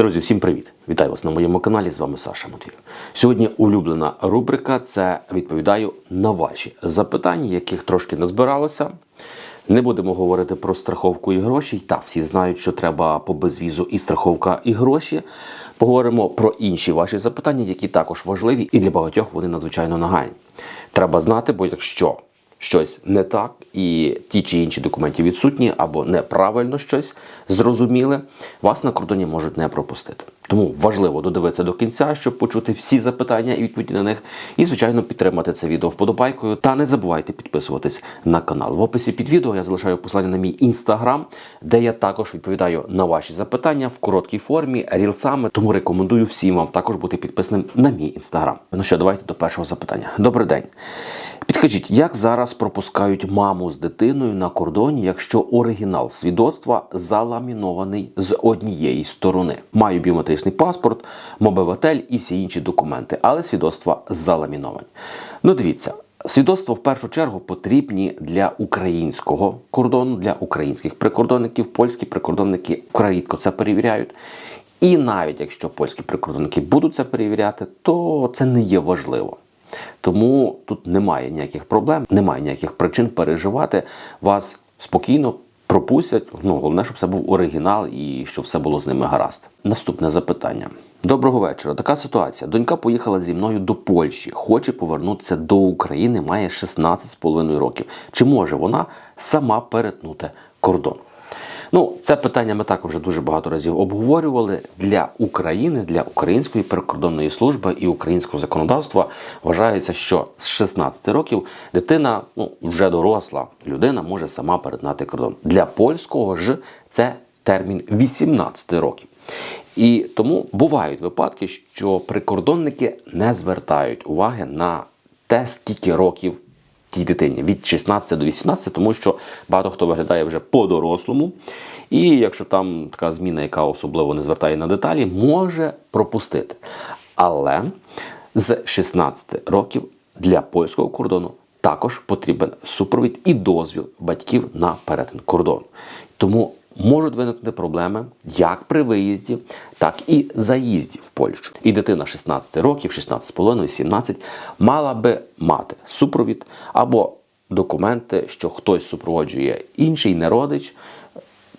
Друзі, всім привіт! Вітаю вас на моєму каналі. З вами Саша Матвіїв. Сьогодні улюблена рубрика це відповідаю на ваші запитання, яких трошки назбиралося. Не будемо говорити про страховку і гроші. Так, всі знають, що треба по безвізу і страховка, і гроші. Поговоримо про інші ваші запитання, які також важливі, і для багатьох вони надзвичайно нагальні. Треба знати, бо якщо щось не так, і ті чи інші документи відсутні або неправильно щось зрозуміли, вас на кордоні можуть не пропустити. Тому важливо додивитися до кінця, щоб почути всі запитання і відповіді на них. І, звичайно, підтримати це відео вподобайкою. Та не забувайте підписуватись на канал. В описі під відео я залишаю посилання на мій інстаграм, де я також відповідаю на ваші запитання в короткій формі, рілсами. Тому рекомендую всім вам також бути підписним на мій інстаграм. Ну що, давайте до першого запитання. Добрий день. Підкажіть, як зараз пропускають маму з дитиною на кордоні, якщо оригінал свідоцтва заламінований з однієї сторони? Маю біометричний паспорт, мобиватель і всі інші документи, але свідоцтва заламіновані. Ну, дивіться. Свідоцтво в першу чергу потрібні для українського кордону, для українських прикордонників. Польські прикордонники рідко це перевіряють. І навіть якщо польські прикордонники будуть це перевіряти, то це не є важливо. Тому тут немає ніяких проблем, немає ніяких причин переживати. Вас спокійно пропустять. Ну, головне, щоб це був оригінал і щоб все було з ними гаразд. Наступне запитання. Доброго вечора. Така ситуація. Донька поїхала зі мною до Польщі, хоче повернутися до України, має 16,5 років. Чи може вона сама перетнути кордон? Ну, це питання ми також вже дуже багато разів обговорювали для України, для української прикордонної служби і українського законодавства. Вважається, що з 16 років дитина, ну вже доросла людина, може сама перетнати кордон. Для польського ж це термін 18 років. І тому бувають випадки, що прикордонники не звертають уваги на те, скільки років тій дитині від 16 до 18, тому що багато хто виглядає вже по-дорослому. І якщо там така зміна, яка особливо не звертає на деталі, може пропустити. Але з 16 років для польського кордону також потрібен супровід і дозвіл батьків на перетин кордону. Тому можуть виникнути проблеми як при виїзді, так і заїзді в Польщу. І дитина 16 років, 16,5, 17 мала би мати супровід або документи, що хтось супроводжує інший неродич,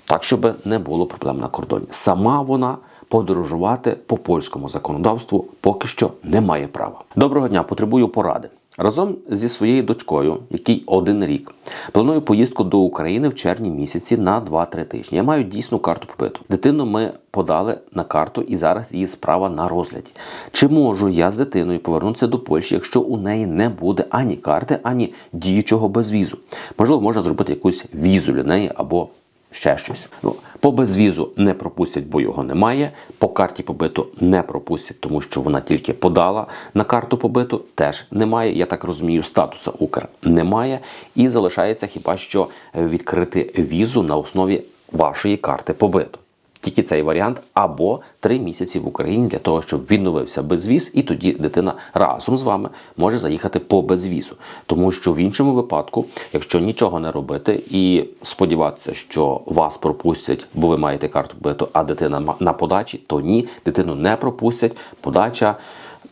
так щоб не було проблем на кордоні. Сама вона. Подорожувати по польському законодавству поки що не має права. Доброго дня, потребую поради. Разом зі своєю дочкою, який один рік, планую поїздку до України в червні місяці на 2-3 тижні. Я маю дійсну карту побиту. Дитину ми подали на карту, і зараз її справа на розгляді. Чи можу я з дитиною повернутися до Польщі, якщо у неї не буде ані карти, ані діючого безвізу? Можливо, можна зробити якусь візу для неї або ще щось. Ну, по безвізу не пропустять, бо його немає. По карті побиту не пропустять, тому що вона тільки подала на карту побиту, теж немає. Я так розумію, статуса Укр немає. І залишається хіба що відкрити візу на основі вашої карти побиту. Тільки цей варіант або три місяці в Україні для того, щоб відновився безвіз, і тоді дитина разом з вами може заїхати по безвізу. Тому що в іншому випадку, якщо нічого не робити і сподіватися, що вас пропустять, бо ви маєте карту биту, а дитина на подачі, то ні, дитину не пропустять. Подача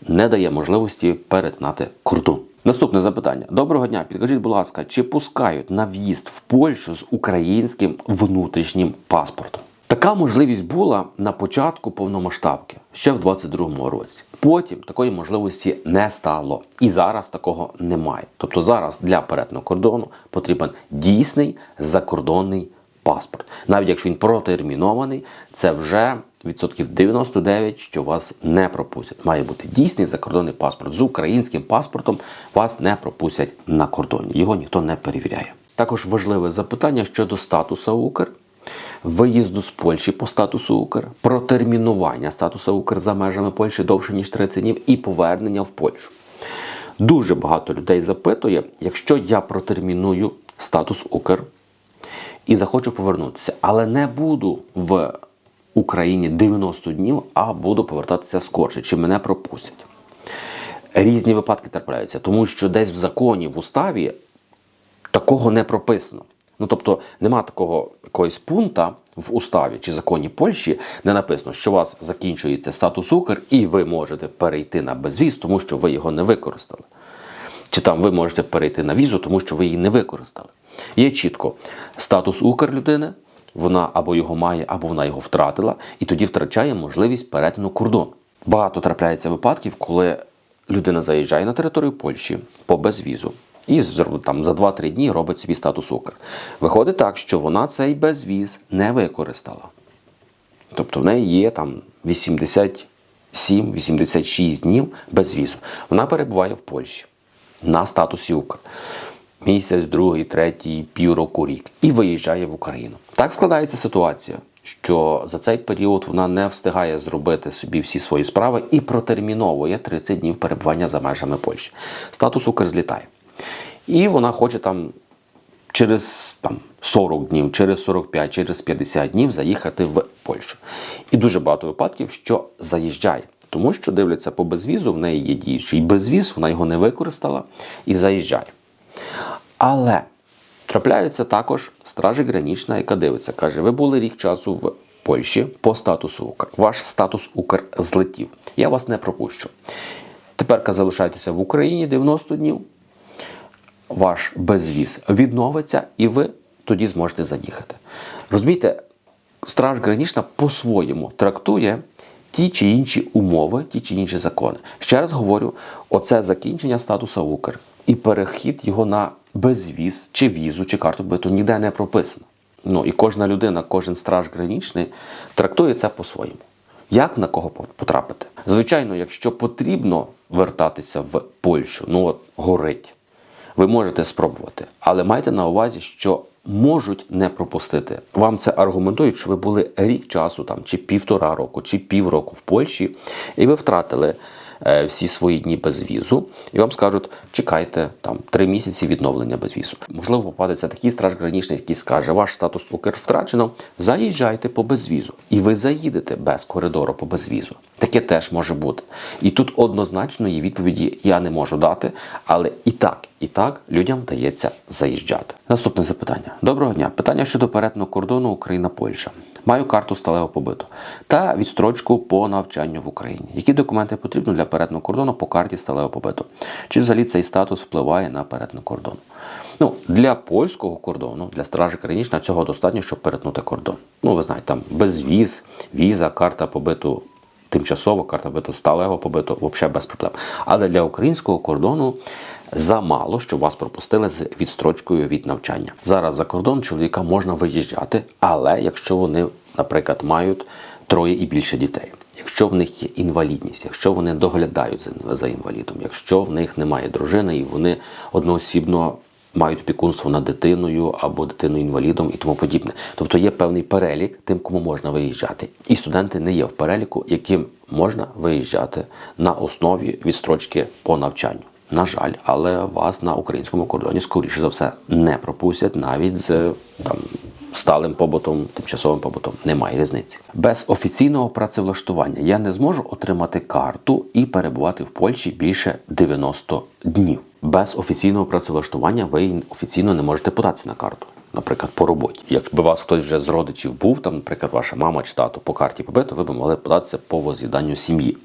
не дає можливості перетинати кордон. Наступне запитання. Доброго дня. Підкажіть, будь ласка, чи пускають на в'їзд в Польщу з українським внутрішнім паспортом? Така можливість була на початку повномасштабки ще в 22-му році. Потім такої можливості не стало, і зараз такого немає. Тобто зараз для перетину кордону потрібен дійсний закордонний паспорт. Навіть якщо він протермінований, це вже відсотків 99, що вас не пропустять. Має бути дійсний закордонний паспорт з українським паспортом. Вас не пропустять на кордоні. Його ніхто не перевіряє. Також важливе запитання щодо статусу Укр виїзду з Польщі по статусу Укр, протермінування статусу Укр за межами Польщі довше ніж 30 днів і повернення в Польщу. Дуже багато людей запитує, якщо я протерміную статус Укр і захочу повернутися, але не буду в Україні 90 днів, а буду повертатися скорше, чи мене пропустять. Різні випадки трапляються, тому що десь в законі, в уставі такого не прописано. Ну тобто нема такого якогось пункта в уставі чи законі Польщі не написано, що у вас закінчується статус Укр, і ви можете перейти на безвіз, тому що ви його не використали. Чи там ви можете перейти на візу, тому що ви її не використали. Є чітко статус Укр людини, вона або його має, або вона його втратила, і тоді втрачає можливість перетину кордону. Багато трапляється випадків, коли людина заїжджає на територію Польщі по безвізу. І там, за 2-3 дні робить собі статус Укр. Виходить так, що вона цей безвіз не використала. Тобто в неї є там 87-86 днів без візу. Вона перебуває в Польщі на статусі Укр. Місяць, другий, третій, півроку, рік. І виїжджає в Україну. Так складається ситуація, що за цей період вона не встигає зробити собі всі свої справи і протерміновує 30 днів перебування за межами Польщі. Статус Укр злітає. І вона хоче там через там, 40 днів, через 45, через 50 днів заїхати в Польщу. І дуже багато випадків, що заїжджає. Тому що дивляться по безвізу, в неї є діючий безвіз, вона його не використала і заїжджає. Але трапляються також стражі гранічна, яка дивиться, каже: ви були рік часу в Польщі по статусу Укр. Ваш статус Укр злетів. Я вас не пропущу. Тепер залишайтеся в Україні 90 днів ваш безвіз відновиться, і ви тоді зможете заїхати. Розумієте, Страж Гранічна по-своєму трактує ті чи інші умови, ті чи інші закони. Ще раз говорю, оце закінчення статуса Укр і перехід його на безвіз, чи візу, чи карту биту ніде не прописано. Ну і кожна людина, кожен страж гранічний трактує це по-своєму. Як на кого потрапити? Звичайно, якщо потрібно вертатися в Польщу, ну от горить, ви можете спробувати, але майте на увазі, що можуть не пропустити. Вам це аргументують, що ви були рік часу, там чи півтора року, чи півроку в Польщі, і ви втратили всі свої дні без візу, і вам скажуть, чекайте там три місяці відновлення без візу. Можливо, попадеться такий страж гранічний, який скаже, ваш статус Укр втрачено, заїжджайте по безвізу. І ви заїдете без коридору по безвізу. Таке теж може бути. І тут однозначної відповіді я не можу дати, але і так, і так людям вдається заїжджати. Наступне запитання. Доброго дня. Питання щодо перетину кордону Україна-Польща. Маю карту сталевого побиту та відстрочку по навчанню в Україні. Які документи потрібні для перетину кордону по карті сталевого побиту? Чи взагалі цей статус впливає на перетин кордону? Ну, для польського кордону, для стражі гранічна цього достатньо, щоб перетнути кордон. Ну, ви знаєте, там безвіз, віза, карта побиту тимчасово, карта побиту сталого побиту, взагалі без проблем. Але для українського кордону замало, щоб вас пропустили з відстрочкою від навчання. Зараз за кордон чоловіка можна виїжджати, але якщо вони, наприклад, мають троє і більше дітей. Якщо в них є інвалідність, якщо вони доглядають за- інвалідом, якщо в них немає дружини і вони одноосібно мають опікунство над дитиною або дитиною інвалідом і тому подібне. Тобто є певний перелік тим, кому можна виїжджати. І студенти не є в переліку, яким можна виїжджати на основі відстрочки по навчанню. На жаль, але вас на українському кордоні, скоріше за все, не пропустять навіть з там сталим побутом, тимчасовим побутом. Немає різниці. Без офіційного працевлаштування я не зможу отримати карту і перебувати в Польщі більше 90 днів. Без офіційного працевлаштування ви офіційно не можете податися на карту. Наприклад, по роботі. Якби вас хтось вже з родичів був, там, наприклад, ваша мама чи тато по карті побито, ви б могли податися по воз'їданню сім'ї.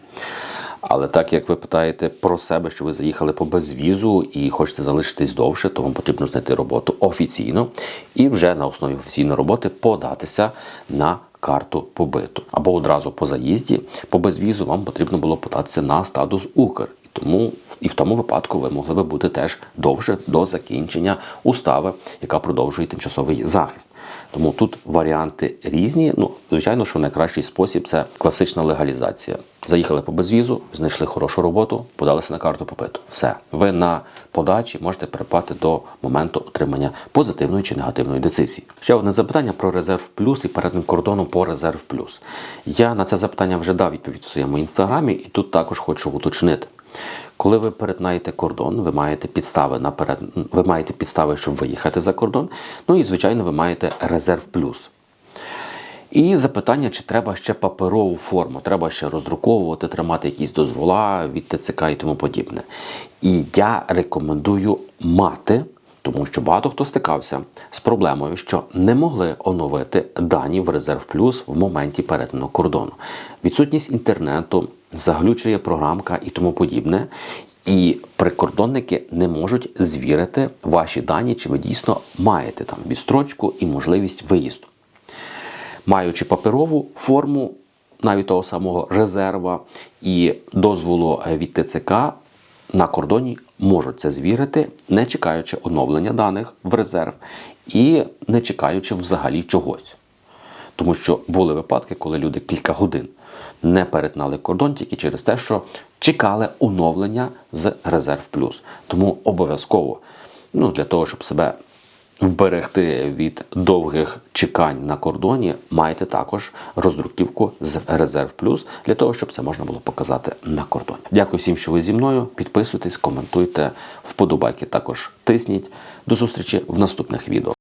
Але так як ви питаєте про себе, що ви заїхали по безвізу і хочете залишитись довше, то вам потрібно знайти роботу офіційно і вже на основі офіційної роботи податися на карту побиту. Або одразу по заїзді по безвізу вам потрібно було податися на статус Укр. Тому і в тому випадку ви могли би бути теж довше до закінчення устави, яка продовжує тимчасовий захист. Тому тут варіанти різні. Ну, звичайно, що найкращий спосіб це класична легалізація. Заїхали по безвізу, знайшли хорошу роботу, подалися на карту попиту. Все, ви на подачі можете перепати до моменту отримання позитивної чи негативної децизії. Ще одне запитання про резерв плюс і перетин кордону по резерв плюс. Я на це запитання вже дав відповідь у своєму інстаграмі, і тут також хочу уточнити. Коли ви перетинаєте кордон, ви маєте підстави на перет... ви маєте підстави, щоб виїхати за кордон. Ну і звичайно, ви маєте резерв плюс. І запитання, чи треба ще паперову форму, треба ще роздруковувати, тримати якісь дозвола від ТЦК і тому подібне. І я рекомендую мати тому що багато хто стикався з проблемою, що не могли оновити дані в резерв плюс в моменті перетину кордону. Відсутність інтернету заглючує програмка і тому подібне. І прикордонники не можуть звірити ваші дані, чи ви дійсно маєте там відстрочку і можливість виїзду. Маючи паперову форму навіть того самого резерва і дозволу е, від ТЦК на кордоні можуть це звірити, не чекаючи оновлення даних в резерв і не чекаючи взагалі чогось. Тому що були випадки, коли люди кілька годин не перетинали кордон тільки через те, що чекали оновлення з резерв плюс. Тому обов'язково ну, для того, щоб себе вберегти від довгих чекань на кордоні, маєте також роздруківку з резерв плюс для того, щоб це можна було показати на кордоні. Дякую всім, що ви зі мною. Підписуйтесь, коментуйте, вподобайки також тисніть. До зустрічі в наступних відео.